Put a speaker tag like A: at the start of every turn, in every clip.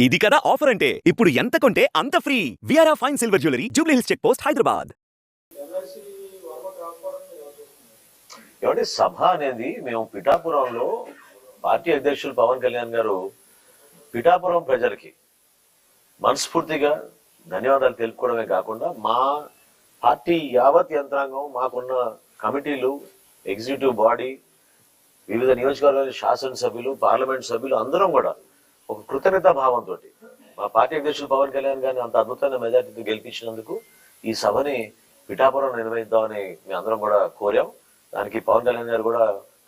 A: ఇది కదా ఆఫర్ అంటే? ఇప్పుడు ఎంత కొంటే అంత free విఆర్ఆ fine silver jewellery Jubilee Hills check post Hyderabad
B: ఏమంటే సభ అనేది మేము పిఠాపురంలో పార్టీ అధ్యక్షులు పవన్ కళ్యాణ్ గారు పిఠాపురం ప్రజలకి మనస్ఫూర్తిగా ధన్యవాదాలు తెలుపుకోవడమే కాకుండా మా పార్టీ యావత్ యంత్రాంగం మాకున్న కమిటీలు ఎగ్జిక్యూటివ్ బాడీ వివిధ నియోజకవర్గాల శాసనసభ్యులు పార్లమెంట్ సభ్యులు అందరం కూడా ఒక కృతజ్ఞత భావంతో మా పార్టీ అధ్యక్షులు పవన్ కళ్యాణ్ గారిని అంత అద్భుతమైన మెజార్టీతో గెలిపించినందుకు ఈ సభని పిఠాపురం నిర్వహిద్దామని మేము అందరం కూడా కోరాం. దానికి పవన్ కళ్యాణ్ గారు కూడా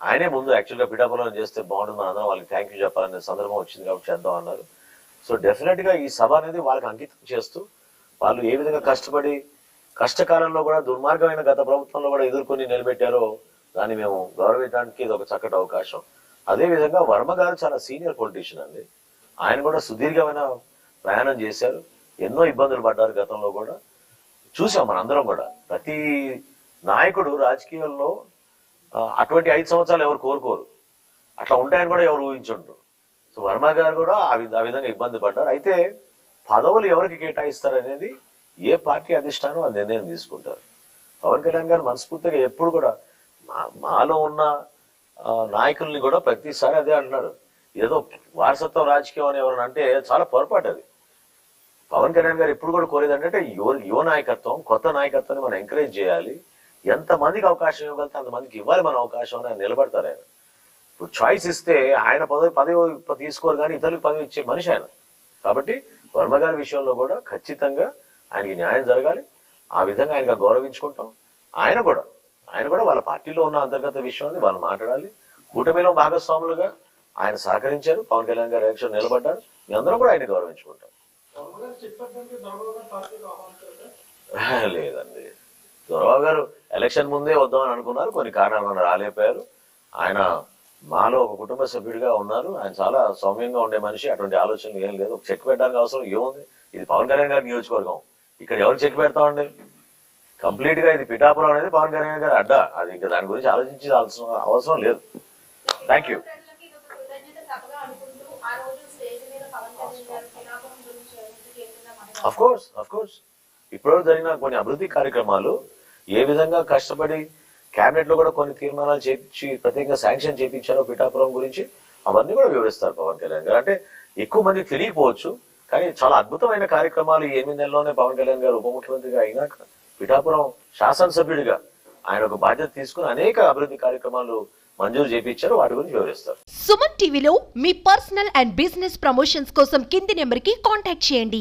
B: ఆయనే ముందు యాక్చువల్గా పిఠాపురం చేస్తే బాగుంటుంది మన అందరం వాళ్ళకి థ్యాంక్ యూ చెప్పాలనే సందర్భం వచ్చింది కాబట్టి చేద్దాం అన్నారు. సో డెఫినెట్గా ఈ సభ అనేది వాళ్ళకి అంకితం చేస్తూ వాళ్ళు ఏ విధంగా కష్టపడి కష్టకాలంలో కూడా దుర్మార్గమైన గత ప్రభుత్వంలో కూడా ఎదుర్కొని నిలబెట్టారో దాన్ని మేము గౌరవించడానికి ఇది ఒక చక్కటి అవకాశం. అదే విధంగా వర్మ గారు చాలా సీనియర్ పొలిటీషియన్ అండి. ఆయన కూడా సుదీర్ఘమైన ప్రయాణం చేశారు. ఎన్నో ఇబ్బందులు పడ్డారు గతంలో కూడా. చూసాం మనందరం కూడా. ప్రతి నాయకుడు రాజకీయాల్లో అటువంటి ఐదు సంవత్సరాలు ఎవరు కోరుకోరు. అట్లా ఉంటాయని కూడా ఎవరు ఊహించుండ్రు. సో వర్మ గారు కూడా ఆ విధ- ఆ విధంగా ఇబ్బంది పడ్డారు. అయితే పదవులు ఎవరికి కేటాయిస్తారు అనేది ఏ పార్టీ అధిష్టానం ఆ నిర్ణయం తీసుకుంటారు. పవన్ కళ్యాణ్ గారు మనస్ఫూర్తిగా ఎప్పుడు కూడా మాలో ఉన్న నాయకుల్ని కూడా ప్రతిసారి అదే అంటున్నారు. ఏదో వారసత్వం రాజకీయం అని ఎవరైనా అంటే చాలా పొరపాటు అది. పవన్ కళ్యాణ్ గారు ఎప్పుడు కూడా కోరేది అంటే యువ యువ నాయకత్వం కొత్త నాయకత్వాన్ని మనం ఎంకరేజ్ చేయాలి. ఎంత మందికి అవకాశం ఇవ్వగలితే అంతమందికి ఇవ్వాలి మన అవకాశం అని ఆయన నిలబడతారు ఆయన. ఇప్పుడు చాయిస్ ఇస్తే ఆయన పదవి పదవి తీసుకోరు కానీ ఇతరులకు పదవి ఇచ్చే మనిషి ఆయన. కాబట్టి వర్మ గారి విషయంలో కూడా ఖచ్చితంగా ఆయనకి న్యాయం జరగాలి. ఆ విధంగా ఆయనగా గౌరవించుకుంటాం. ఆయన కూడా ఆయన కూడా వాళ్ళ పార్టీలో ఉన్న అంతర్గత విషయాన్ని వాళ్ళు మాట్లాడాలి. కూటమిలో భాగస్వాములుగా ఆయన సహకరించారు పవన్ కళ్యాణ్ గారు ఎలక్షన్ నిలబడ్డారు. మీ అందరం కూడా ఆయన గౌరవించుకుంటాం. లేదండి. దొరబాబు గారు ఎలక్షన్ ముందే వద్దామని అనుకున్నారు కొన్ని కారణాల వల్ల రాలేకపోయారు. ఆయన మాలో ఒక కుటుంబ సభ్యుడిగా ఉన్నారు. ఆయన చాలా సౌమ్యంగా ఉండే మనిషి అటువంటి ఆలోచనలు ఏం లేదు. ఒక చెక్ పెట్టడానికి అవసరం ఏముంది? ఇది పవన్ కళ్యాణ్ గారి నియోజకవర్గం. ఇక్కడ ఎవరు చెక్ పెడతామండి? కంప్లీట్గా ఇది పిఠాపురం అనేది పవన్ కళ్యాణ్ గారి అడ్డా. అది ఇంకా దాని గురించి ఆలోచించి అవసరం అవసరం లేదు. థ్యాంక్ యూ
C: ప్రజలకి ఇది ఒక కృతజ్ఞత సభగా అనుకుంటూ ఆ రోజు స్టేజ్ మీద పవన్ కళ్యాణ్ గారు పిఠాపురం గురించి ఎందుకు ఏదైనా మాట్లాడారు?
B: అఫ్ కోర్స్ అఫ్ కోర్స్ ఇప్పటివరకు జరిగిన కొన్ని అభివృద్ధి కార్యక్రమాలు ఏ విధంగా కష్టపడి కేబినెట్లో కూడా కొన్ని తీర్మానాలు చేపించి ప్రత్యేకంగా శాంక్షన్ చేపించారో పిఠాపురం గురించి అవన్నీ కూడా వివరిస్తారు పవన్ కళ్యాణ్ గారు. అంటే ఎక్కువ మందికి తెలియకపోవచ్చు కానీ చాలా అద్భుతమైన కార్యక్రమాలు ఎనిమిది నెలల్లోనే పవన్ కళ్యాణ్ గారు ఉప ముఖ్యమంత్రిగా అయినాక పిఠాపురం శాసనసభ్యుడిగా ఆయన ఒక బాధ్యత తీసుకుని అనేక అభివృద్ధి కార్యక్రమాలు మంజూరు చేపించారు వాటి గురించి వివరిస్తారు.
D: సుమన్ టీవీలో మీ పర్సనల్ అండ్ బిజినెస్ ప్రమోషన్స్ కోసం కింది నెంబర్కి కాంటాక్ట్ చేయండి.